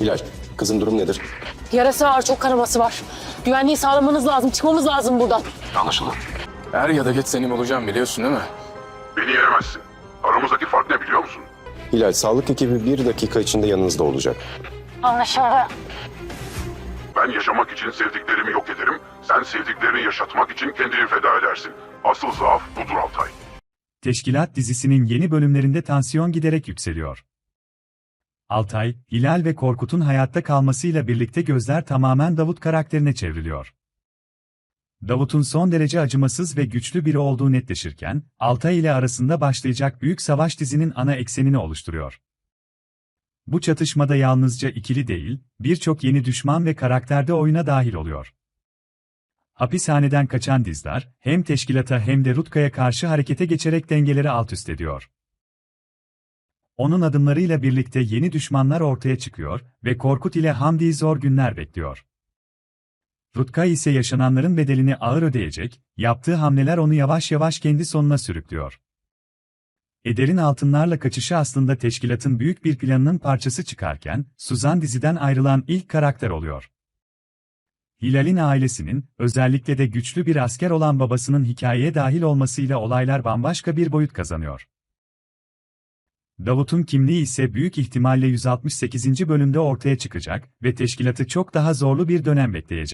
Hilal, kızın durum nedir? Yarası var, çok kanaması var. Güvenliği sağlamanız lazım, çıkmamız lazım buradan. Anlaşıldı. Er ya da geç senin olacağım biliyorsun değil mi? Beni yenemezsin. Aramızdaki fark ne biliyor musun? Hilal, sağlık ekibi bir dakika içinde yanınızda olacak. Anlaşıldı. Ben yaşamak için sevdiklerimi yok ederim. Sen sevdiklerini yaşatmak için kendini feda edersin. Asıl zaaf budur Altay. Teşkilat dizisinin yeni bölümlerinde tansiyon giderek yükseliyor. Altay, Hilal ve Korkut'un hayatta kalmasıyla birlikte gözler tamamen Davut karakterine çevriliyor. Davut'un son derece acımasız ve güçlü biri olduğu netleşirken, Altay ile arasında başlayacak büyük savaş dizinin ana eksenini oluşturuyor. Bu çatışmada yalnızca ikili değil, birçok yeni düşman ve karakter de oyuna dahil oluyor. Hapishaneden kaçan Dizdar, hem teşkilata hem de Rutka'ya karşı harekete geçerek dengeleri alt üst ediyor. Onun adımlarıyla birlikte yeni düşmanlar ortaya çıkıyor ve Korkut ile Hamdi'yi zor günler bekliyor. Rutka ise yaşananların bedelini ağır ödeyecek, yaptığı hamleler onu yavaş yavaş kendi sonuna sürüklüyor. Eder'in altınlarla kaçışı aslında teşkilatın büyük bir planının parçası çıkarken, Suzan diziden ayrılan ilk karakter oluyor. Hilal'in ailesinin, özellikle de güçlü bir asker olan babasının hikayeye dahil olmasıyla olaylar bambaşka bir boyut kazanıyor. Davut'un kimliği ise büyük ihtimalle 168. bölümde ortaya çıkacak ve teşkilatı çok daha zorlu bir dönem bekleyecek.